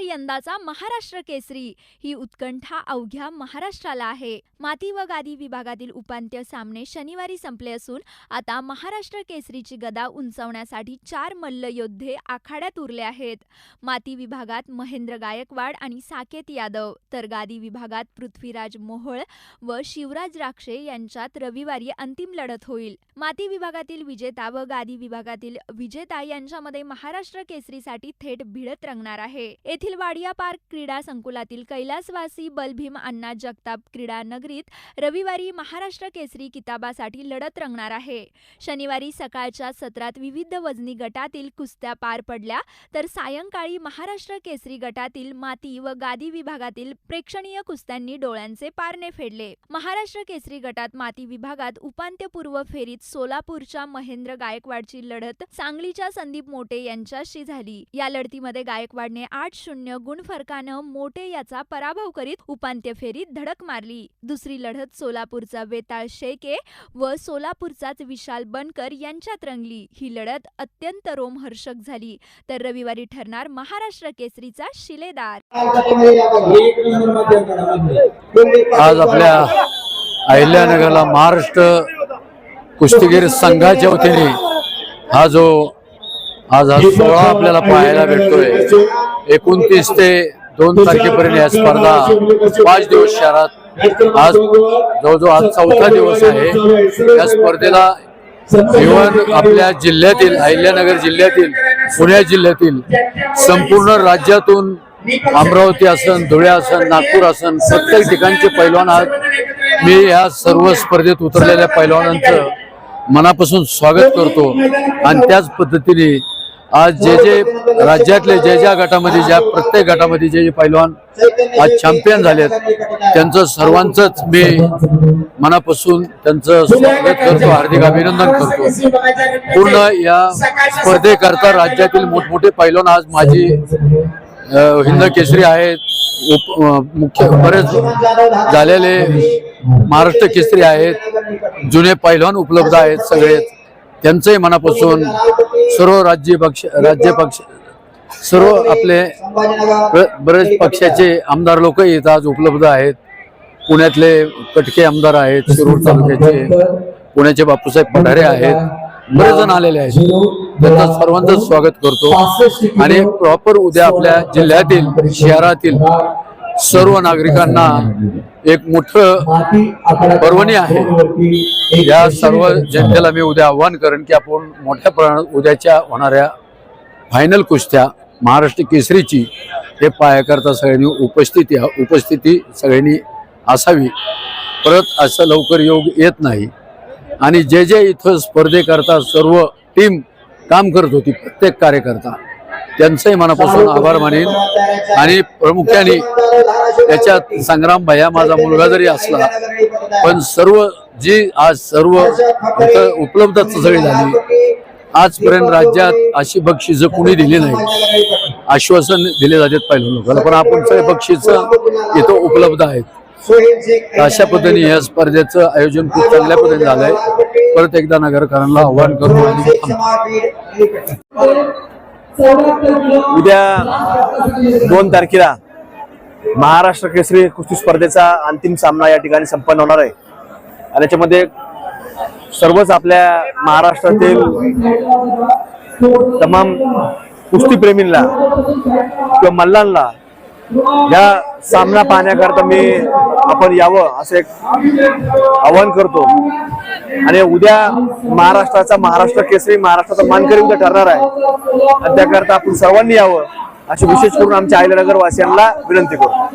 यंदाचा महाराष्ट्र केसरी. ही उत्कंठा अवघ्या महाराष्ट्राला आहे. माती व गादी विभागातील उपांत्य सामने शनिवारी संपले असून आता महाराष्ट्र केसरीची गदा उंचावण्यासाठी चार मल्लयोद्धे आखाड्यात उरले आहेत. माती विभागात महेंद्र गायकवाड आणि साकेत यादव तर गादी विभागात पृथ्वीराज मोहोळ व शिवराज राक्षे यांच्यात रविवारी अंतिम लढत होईल. माती विभागातील विजेता व गादी विभागातील विजेता यांच्यामध्ये महाराष्ट्र केसरीसाठी थेट भिडत रंगणार आहे. येथील वाडिया पार्क क्रीडा संकुलातील कैलासवासी बलभीम अण्णा जगताप क्रीडा नगरीत रविवारी महाराष्ट्र केसरी किताबासाठी लढत रंगणार आहे. शनिवारी सकाळच्या सत्रात विविध वजनी गटातील कुस्त्या पार पडल्या तर सायंकाळी महाराष्ट्र केसरी गटातील माती व गादी विभागातील प्रेक्षणीय कुस्त्यांनी डोळ्यांचे पारणे फेडले. महाराष्ट्र केसरी गटात माती विभागात उपांत्यपूर्व फेरीत सोलापूरच्या महेंद्र गायकवाडची लढत सांगलीच्या संदीप मोटे यांच्याशी झाली. या लढतीमध्ये गायकवाडने आठ शून्य गुण फरकानं मोटे याचा पराभव करीत उपांत्य फेरीत धडक मारली. दुसरी लढत सोलापूरचा वेताळ शेके व सोलापूरचाच विशाल बनकर यांच्यात रंगली. ही लढत अत्यंत रोमहर्षक झाली. तर रविवारी ठरणार महाराष्ट्र केसरीचा शिलेदार. आज आपल्या अहिल्यानगरला महाराष्ट्र कुस्तीगीर संघाच्या वतीने हा जो आज हा सोहळा आपल्याला पाहायला भेटतोय एकोणतीस ते दोन तारखेपर्यंत या स्पर्धा पाच दिवस शहरात आज जवळजवळ आज चौथा दिवस आहे. या स्पर्धेला इव्हन आपल्या जिल्ह्यातील अहिल्यानगर जिल्ह्यातील पुणे जिल्ह्यातील संपूर्ण राज्यातून अमरावती असन धुळे असन नागपूर असन प्रत्येक ठिकाणचे पैलवान आज मी या सर्व स्पर्धेत उतरलेल्या पैलवानांचं मनापासून स्वागत करतो. आणि त्याच पद्धतीने आज जे जे राज्यातले ज्या ज्या गटामध्ये ज्या प्रत्येक गटामध्ये जे जे पैलवान आज चॅम्पियन झालेत त्यांचं सर्वांचंच मी मनापासून त्यांचं स्वागत करतो हार्दिक अभिनंदन करतो. पूर्ण या स्पर्धेकरता राज्यातील मोठमोठे पैलवान आज माझी हिंद केसरी आहेत उप मुख्य बरेच झालेले महाराष्ट्र केसरी आहेत जुने पैलवान उपलब्ध आहेत सगळेच. त्यांचंही मनापासून सर्व राज्य पक्ष राज्य पक्ष सर्व आपले बरेच पक्षाचे आमदार लोक इथं आज उपलब्ध आहेत. पुण्यातले कटके आमदार आहेत शिरूर तालुक्याचे पुण्याचे बापूसाहेब पठारे आहेत. बरेच जण आलेले आहेत. त्यांचं सर्वांचं स्वागत करतो. आणि प्रॉपर उद्या आपल्या जिल्ह्यातील शहरातील सर्व नागरिकांना एक मोठं पर्वणी आहे. या सर्व जनतेला मी उद्या आव्हान करेन की आपण मोठ्या प्रमाणात उद्याच्या होणाऱ्या फायनल कुस्त्या महाराष्ट्र केसरीची हे पाहण्याकरता सगळ्यांनी उपस्थिती उपस्थिती सगळ्यांनी असावी. परत असं लवकर योग येत नाही. आणि जे जे इथं स्पर्धेकरता सर्व टीम काम करत होती प्रत्येक कार्यकर्ता त्यांचंही मनापासून आभार मानेन. आणि प्रामुख्याने त्याच्यात संग्राम भैया माझा मुलगा जरी असला पण सर्व जी आज सर्व इथं उपलब्ध सगळी झाली. आजपर्यंत राज्यात अशी बक्षिसं कुणी दिली नाही. आश्वासन दिले जातात पाहिजे लोकांना पण आपण सगळे बक्षिसं इथं उपलब्ध आहेत. अशा पद्धतीने या स्पर्धेचं आयोजन खूप चांगल्या पद्धतीने झालंय. परत एकदा नगरकरांना आव्हान करू आणि उद्या दोन तारखेला महाराष्ट्र केसरी कुस्ती स्पर्धेचा अंतिम सामना या ठिकाणी संपन्न होणार आहे. आणि याच्यामध्ये सर्वच आपल्या महाराष्ट्रातील तमाम कुस्तीप्रेमींना किंवा मल्लांना या सामना पाहण्याकरता मी आपण यावं असं एक आवाहन करतो. आणि उद्या महाराष्ट्राचा महाराष्ट्र केसरी महाराष्ट्राचा मानकरी उद्या ठरणार आहे. आणि त्याकरता आपण सर्वांनी यावं अशी विशेष करून आमच्या आईलनगर वासियांना विनंती करतो.